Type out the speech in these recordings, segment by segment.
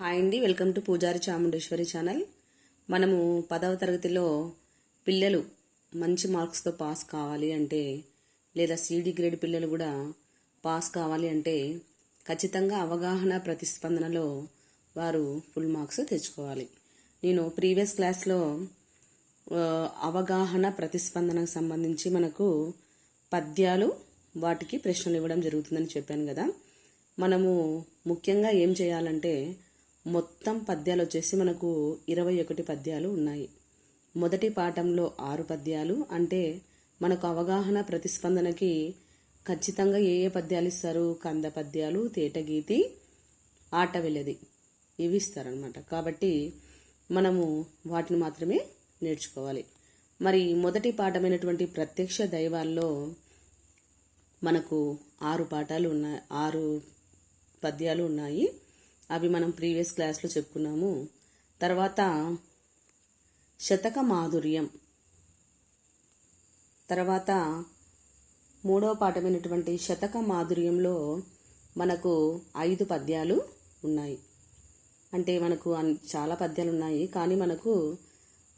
Hi అండి. Welcome to పూజారి Chamundeshwari channel. మనము పదవ తరగతిలో పిల్లలు మంచి మార్క్స్తో పాస్ కావాలి అంటే లేదా సిడి గ్రేడ్ పిల్లలు కూడా పాస్ కావాలి అంటే ఖచ్చితంగా అవగాహన ప్రతిస్పందనలో వారు ఫుల్ మార్క్స్ తెచ్చుకోవాలి. నేను ప్రీవియస్ క్లాస్లో అవగాహన ప్రతిస్పందనకు సంబంధించి మనకు పద్యాలు వాటికి ప్రశ్నలు ఇవ్వడం జరుగుతుందని చెప్పాను కదా. మనము ముఖ్యంగా ఏం చేయాలంటే మొత్తం పద్యాలు వచ్చేసి మనకు ఇరవై ఒకటి పద్యాలు ఉన్నాయి. మొదటి పాఠంలో ఆరు పద్యాలు అంటే మనకు అవగాహన ప్రతిస్పందనకి ఖచ్చితంగా ఏ ఏ పద్యాలు ఇస్తారు? కంద పద్యాలు తేటగీతి ఆట వెళ్ళేది ఇవి ఇస్తారనమాట కాబట్టి మనము వాటిని మాత్రమే నేర్చుకోవాలి. మరి మొదటి పాఠమైనటువంటి ప్రత్యక్ష దైవాల్లో మనకు ఆరు పాఠాలు ఉన్నాయి ఆరు పద్యాలు ఉన్నాయి. అవి మనం ప్రీవియస్ క్లాస్లో చెప్పుకున్నాము. తర్వాత శతక మాధుర్యం తర్వాత మూడవ పాఠమైనటువంటి శతక మాధుర్యంలో మనకు ఐదు పద్యాలు ఉన్నాయి. అంటే మనకు అన్- చాలా పద్యాలు ఉన్నాయి కానీ మనకు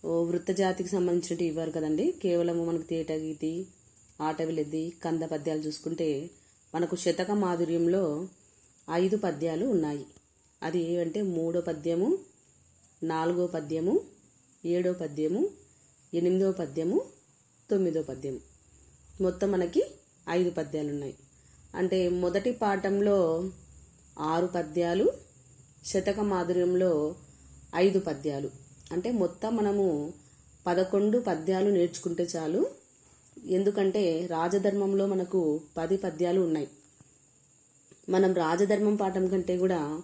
వృత్త జాతికి సంబంధించినవి ఇవ్వరు కదండి. కేవలము మనకు తేటగీతి ఆటవిలెద్ది కంద పద్యాలు చూసుకుంటే మనకు శతక మాధుర్యంలో ఐదు పద్యాలు ఉన్నాయి. అది ఏవంటే మూడో పద్యము నాలుగో పద్యము ఏడో పద్యము ఎనిమిదో పద్యము తొమ్మిదో పద్యము. మొత్తం మనకి ఐదు పద్యాలు ఉన్నాయి అంటే మొదటి పాఠంలో ఆరు పద్యాలు శతక మాధుర్యంలో ఐదు పద్యాలు. అంటే మొత్తం మనము పదకొండు పద్యాలు నేర్చుకుంటే చాలు. ఎందుకంటే రాజధర్మంలో మనకు పది పద్యాలు ఉన్నాయి. మనం రాజధర్మం పాఠం కంటే కూడా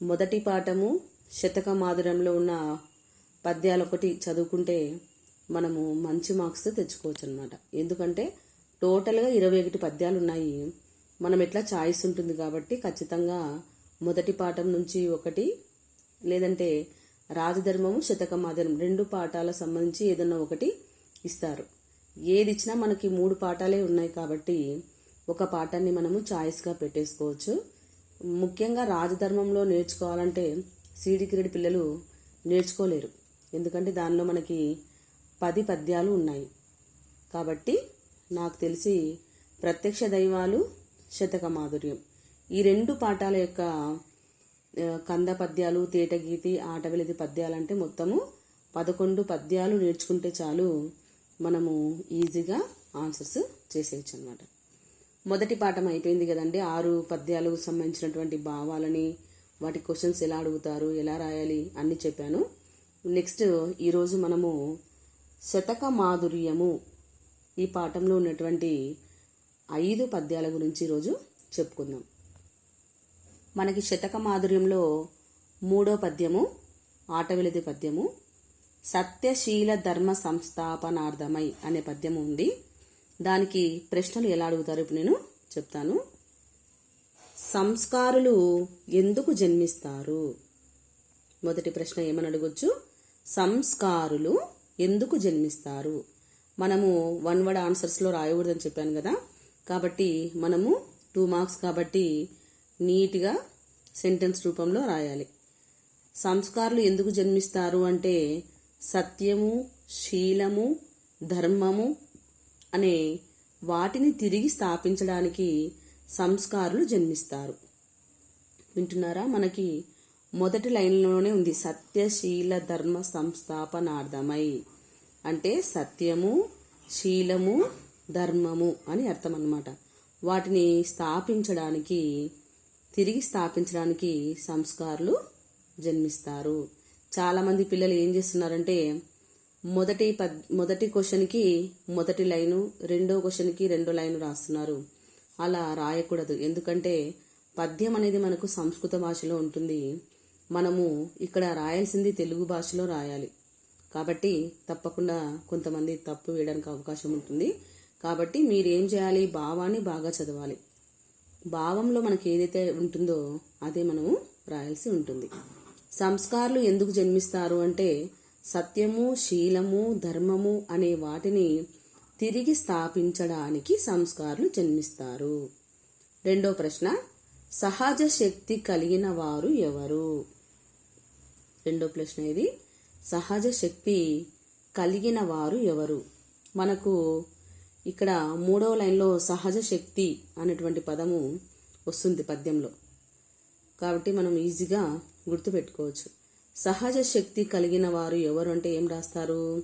మొదటి పాఠము శతక మాధుర్యంలో ఉన్న పద్యాలు ఒకటి చదువుకుంటే మనము మంచి మార్క్స్ తెచ్చుకోవచ్చు అనమాట ఎందుకంటే టోటల్గా ఇరవై ఒకటి పద్యాలు ఉన్నాయి మనం ఎట్లా చాయిస్ ఉంటుంది కాబట్టి ఖచ్చితంగా మొదటి పాఠం నుంచి ఒకటి లేదంటే రాజధర్మము శతక మాధుర్యం రెండు పాఠాల సంబంధించి ఏదన్నా ఒకటి ఇస్తారు. ఏది ఇచ్చినా మనకి మూడు పాఠాలే ఉన్నాయి కాబట్టి ఒక పాఠాన్ని మనము చాయిస్గా పెట్టేసుకోవచ్చు. ముఖ్యంగా రాజధర్మంలో నేర్చుకోవాలంటే సీడీ గ్రేడ్ పిల్లలు నేర్చుకోలేరు. ఎందుకంటే దానిలో మనకి పది పద్యాలు ఉన్నాయి. కాబట్టి నాకు తెలిసి ప్రత్యక్ష దైవాలు శతక మాధుర్యం ఈ రెండు పాఠాల యొక్క కంద పద్యాలు తేటగీతి ఆటవిలిది పద్యాలంటే మొత్తము పదకొండు పద్యాలు నేర్చుకుంటే చాలు మనము ఈజీగా ఆన్సర్స్ చేసేయచ్చు అనమాట మొదటి పాఠం అయిపోయింది కదండి. ఆరు పద్యాలకు సంబంధించినటువంటి భావాలని వాటి క్వశ్చన్స్ ఎలా అడుగుతారు ఎలా రాయాలి అన్ని చెప్పాను. నెక్స్ట్ ఈరోజు మనము శతక మాధుర్యము ఈ పాఠంలో ఉన్నటువంటి ఐదు పద్యాల గురించి ఈరోజు చెప్పుకుందాం. మనకి శతక మాధుర్యంలో మూడో పద్యము ఆటవిలది పద్యము సత్యశీల ధర్మ సంస్థాపనార్థమై అనే పద్యము ఉంది. దానికి ప్రశ్నలు ఎలా అడుగుతారు? ఇప్పుడు నేను చెప్తాను. సంస్కారులు ఎందుకు జన్మిస్తారు? మొదటి ప్రశ్న ఏమని అడగొచ్చు? సంస్కారులు ఎందుకు జన్మిస్తారు? మనము వన్ వర్డ్ ఆన్సర్స్లో రాయకూడదని చెప్పాను కదా. కాబట్టి మనము టూ మార్క్స్ కాబట్టి నీట్గా సెంటెన్స్ రూపంలో రాయాలి. సంస్కారులు ఎందుకు జన్మిస్తారు అంటే సత్యము శీలము ధర్మము అనే వాటిని తిరిగి స్థాపించడానికి సంస్కారులు జన్మిస్తారు. వింటున్నారా? మనకి మొదటి లైన్లోనే ఉంది సత్యశీల ధర్మ సంస్థాపనార్థమై. అంటే సత్యము శీలము ధర్మము అని అర్థం అన్నమాట వాటిని స్థాపించడానికి తిరిగి స్థాపించడానికి సంస్కారులు జన్మిస్తారు. చాలామంది పిల్లలు ఏం చేస్తున్నారంటే మొదటి పద్ మొదటి క్వశ్చన్కి మొదటి లైను రెండో క్వశ్చన్కి రెండో లైను రాస్తున్నారు. అలా రాయకూడదు. ఎందుకంటే పద్యం అనేది మనకు సంస్కృత భాషలో ఉంటుంది. మనము ఇక్కడ రాయాల్సింది తెలుగు భాషలో రాయాలి. కాబట్టి తప్పకుండా కొంతమంది తప్పు వేయడానికి అవకాశం ఉంటుంది. కాబట్టి మీరు ఏం చేయాలి? భావాన్ని బాగా చదవాలి. భావంలో మనకి ఏదైతే ఉంటుందో అదే మనము రాయాల్సి ఉంటుంది. సంస్కారాలు ఎందుకు జన్మిస్తారు అంటే సత్యము శీలము ధర్మము అనే వాటిని తిరిగి స్థాపించడానికి సంస్కారాలు జన్మిస్తారు. రెండో ప్రశ్న సహజ శక్తి కలిగిన వారు ఎవరు? రెండో ప్రశ్న ఇది సహజ శక్తి కలిగిన వారు ఎవరు? మనకు ఇక్కడ మూడవ లైన్లో సహజ శక్తి అనేటువంటి పదము వస్తుంది పద్యంలో. కాబట్టి మనం ఈజీగా గుర్తుపెట్టుకోవచ్చు. సహజ శక్తి కలిగిన వారు ఎవరు అంటే ఏం రాస్తారు?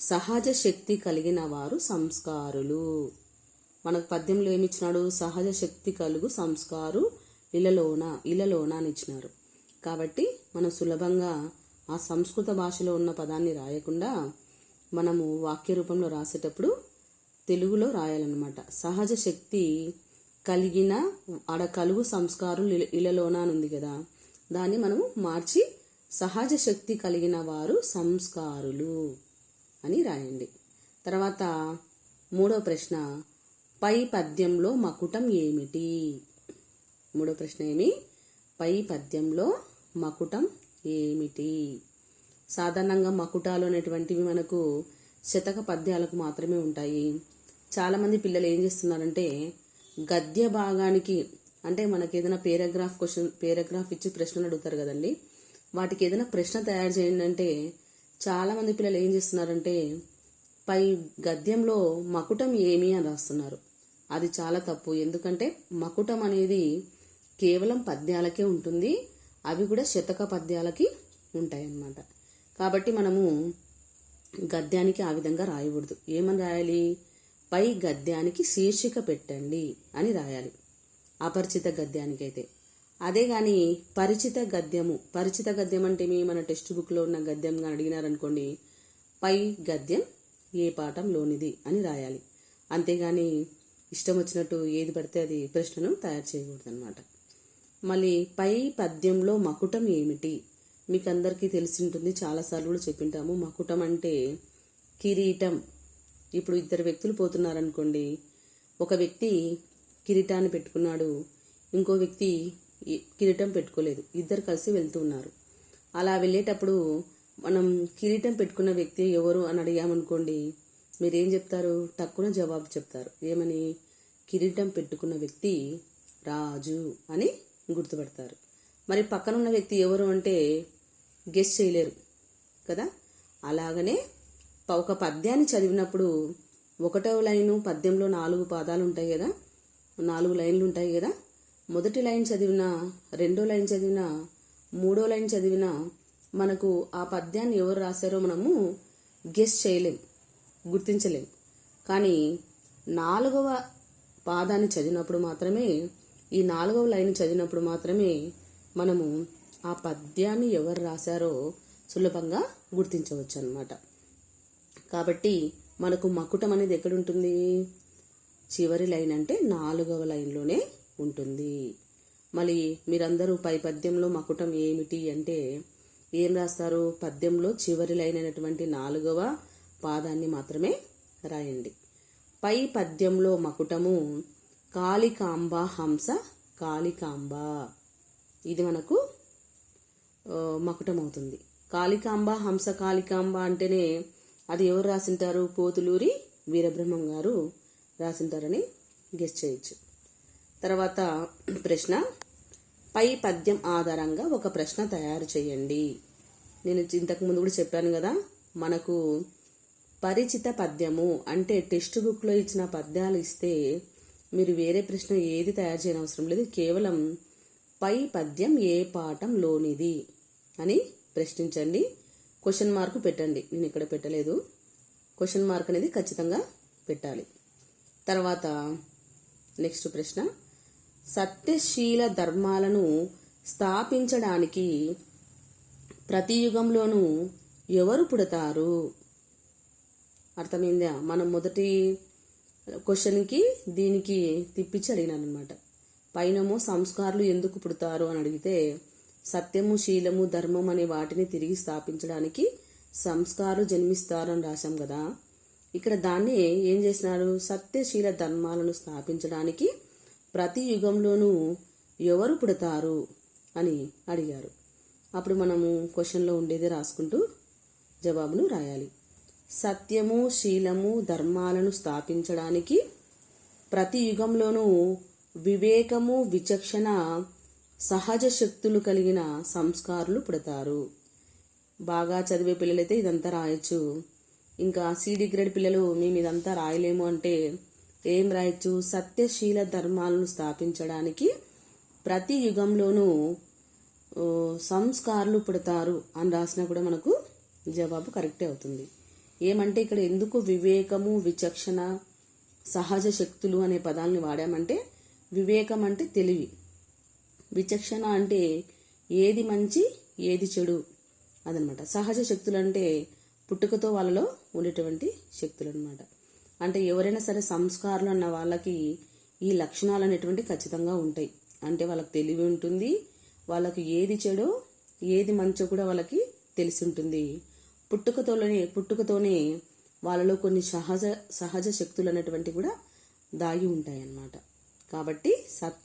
సహజ శక్తి కలిగిన వారు సంస్కారులు. మనకు పద్యంలో ఏమి ఇచ్చినాడు? సహజ శక్తి కలుగు సంస్కారు ఇలలోన ఇలలోన అని ఇచ్చినారు. కాబట్టి మనం సులభంగా ఆ సంస్కృత భాషలో ఉన్న పదాన్ని రాయకుండా మనము వాక్య రూపంలో రాసేటప్పుడు తెలుగులో రాయాలన్నమాట. సహజ శక్తి కలిగిన ఆడ కలుగు సంస్కారం ఇలలోన అని ఉంది కదా దాన్ని మనము మార్చి సహజ శక్తి కలిగిన వారు సంస్కారులు అని రాయండి. తర్వాత మూడో ప్రశ్న పై పద్యంలో మకుటం ఏమిటి? మూడో ప్రశ్న ఏమి? పై పద్యంలో మకుటం ఏమిటి? సాధారణంగా మకుటాలు అనేటువంటివి మనకు శతక పద్యాలకు మాత్రమే ఉంటాయి. చాలామంది పిల్లలు ఏం చేస్తున్నారంటే గద్య భాగానికి అంటే మనకి ఏదైనా పేరాగ్రాఫ్ క్వశ్చన్ పేరాగ్రాఫ్ ఇచ్చి ప్రశ్నలు అడుగుతారు కదండి. వాటికి ఏదైనా ప్రశ్న తయారు చేయండి అంటే చాలామంది పిల్లలు ఏం చేస్తున్నారంటే పై గద్యంలో మకుటం ఏమి అని రాస్తున్నారు. అది చాలా తప్పు. ఎందుకంటే మకుటం అనేది కేవలం పద్యాలకే ఉంటుంది అవి కూడా శతక పద్యాలకి ఉంటాయి అన్నమాట కాబట్టి మనము గద్యానికి ఆ విధంగా రాయకూడదు. ఏమని రాయాలి? పై గద్యానికి శీర్షిక పెట్టండి అని రాయాలి. అపరిచిత గద్యానికైతే. అదే కానీ పరిచిత గద్యము. పరిచిత గద్యం అంటే మీ మన టెక్స్ట్ బుక్లో ఉన్న గద్యం కానీ అడిగినారనుకోండి పై గద్యం ఏ పాఠంలోనిది అని రాయాలి. అంతేగాని ఇష్టం వచ్చినట్టు ఏది పడితే అది ప్రశ్నను తయారు చేయకూడదు అనమాట మళ్ళీ పై పద్యంలో మకుటం ఏమిటి? మీకు అందరికీ తెలిసి ఉంటుంది చాలాసార్లు కూడా చెప్పింటాము. మకుటం అంటే కిరీటం. ఇప్పుడు ఇద్దరు వ్యక్తులు పోతున్నారనుకోండి ఒక వ్యక్తి కిరీటాన్ని పెట్టుకున్నాడు ఇంకో వ్యక్తి కిరీటం పెట్టుకోలేదు. ఇద్దరు కలిసి వెళ్తూ ఉన్నారు. అలా వెళ్ళేటప్పుడు మనం కిరీటం పెట్టుకున్న వ్యక్తి ఎవరు అని అడిగామనుకోండి మీరేం చెప్తారు? తక్కువ జవాబు చెప్తారు. ఏమని? కిరీటం పెట్టుకున్న వ్యక్తి రాజు అని గుర్తుపడతారు. మరి పక్కన ఉన్న వ్యక్తి ఎవరు అంటే గెస్ చేయలేరు కదా? అలాగనే ప- ఒక పద్యాన్ని చదివినప్పుడు ఒకటో లైను పద్యంలో నాలుగు పాదాలు ఉంటాయి కదా? నాలుగు లైన్లు ఉంటాయి కదా? మొదటి లైన్ చదివినా రెండో లైన్ చదివినా మూడో లైన్ చదివినా మనకు ఆ పద్యాన్ని ఎవరు రాశారో మనము గెస్ చేయలేం గుర్తించలేం. కానీ నాలుగవ పాదాన్ని చదివినప్పుడు మాత్రమే ఈ నాలుగవ లైన్ చదివినప్పుడు మాత్రమే మనము ఆ పద్యాన్ని ఎవరు రాశారో సులభంగా గుర్తించవచ్చు అన్నమాట కాబట్టి మనకు మకుటం అనేది ఎక్కడుంటుంది చివరి లైన్ అంటే నాలుగవ లైన్లోనే ఉంటుంది. మళ్ళీ మీరందరూ పై పద్యంలో మకుటం ఏమిటి అంటే ఏం రాస్తారు? పద్యంలో చివరి అయినటువంటి నాలుగవ పాదాన్ని మాత్రమే రాయండి. పై పద్యంలో మకుటము కాళికాంబ హంస కాళికాంబ. ఇది మనకు మకుటం అవుతుంది. కాళికాంబ హంస కాళికాంబ అంటేనే అది ఎవరు రాసింటారు? పోతులూరి వీరబ్రహ్మం గారు రాసింటారని గెస్ట్ చేయొచ్చు. తర్వాత ప్రశ్న పై పద్యం ఆధారంగా ఒక ప్రశ్న తయారు చేయండి. నేను ఇంతకు ముందు కూడా చెప్పాను కదా మనకు పరిచిత పద్యము అంటే టెక్స్ట్ బుక్లో ఇచ్చిన పద్యాలు ఇస్తే మీరు వేరే ప్రశ్న ఏది తయారు చేయని అవసరం లేదు. కేవలం పై పద్యం ఏ పాఠంలోనిది అని ప్రశ్నించండి. క్వశ్చన్ మార్క్ పెట్టండి. నేను ఇక్కడ పెట్టలేదు. క్వశ్చన్ మార్క్ అనేది ఖచ్చితంగా పెట్టాలి. తర్వాత నెక్స్ట్ ప్రశ్న. సత్యశీల ధర్మాలను స్థాపించడానికి ప్రతి యుగంలోనూ ఎవరు పుడతారు? అర్థమైందా? మనం మొదటి క్వశ్చన్కి దీనికి తిప్పించి అడిగినాను అనమాట పైనమో సంస్కారాలు ఎందుకు పుడతారు అని అడిగితే సత్యము శీలము ధర్మం అనే వాటిని తిరిగి స్థాపించడానికి సంస్కారాలు జన్మిస్తారు అని రాశాం కదా. ఇక్కడ దాన్ని ఏం చేసినారు? సత్యశీల ధర్మాలను స్థాపించడానికి ప్రతి యుగంలోనూ ఎవరు పుడతారు అని అడిగారు. అప్పుడు మనము క్వశ్చన్లో ఉండేది రాసుకుంటూ జవాబును రాయాలి. సత్యము శీలము ధర్మాలను స్థాపించడానికి ప్రతి యుగంలోనూ వివేకము విచక్షణ సహజ శక్తులు కలిగిన సంస్కారులు పుడతారు. బాగా చదివే పిల్లలైతే ఇదంతా రాయొచ్చు. ఇంకా సిడి గ్రేడ్ పిల్లలు మేము ఇదంతా రాయలేము అంటే ఏం రాయొచ్చు? సత్యశీల ధర్మాలను స్థాపించడానికి ప్రతి యుగంలోనూ సంస్కారాలు సంస్కారులు పుడతారు అని రాసినా కూడా మనకు జవాబు కరెక్టే అవుతుంది. ఏమంటే ఇక్కడ ఎందుకు వివేకము విచక్షణ సహజ శక్తులు అనే పదాలని వాడామంటే వివేకం అంటే తెలివి. విచక్షణ అంటే ఏది మంచి ఏది చెడు అదనమాట. సహజ శక్తులు అంటే పుట్టుకతో వాళ్ళలో ఉండేటువంటి శక్తులు అనమాట అంటే ఎవరైనా సరే సంస్కారాలు అన్న వాళ్ళకి ఈ లక్షణాలు అనేటువంటి ఖచ్చితంగా ఉంటాయి. అంటే వాళ్ళకి తెలివి ఉంటుంది వాళ్ళకి ఏది చెడో ఏది మంచో కూడా వాళ్ళకి తెలిసి ఉంటుంది. పుట్టుకతోనే పుట్టుకతోనే వాళ్ళలో కొన్ని సహజ సహజ శక్తులు అనేటువంటివి కూడా దాగి ఉంటాయి అన్నమాట కాబట్టి సత్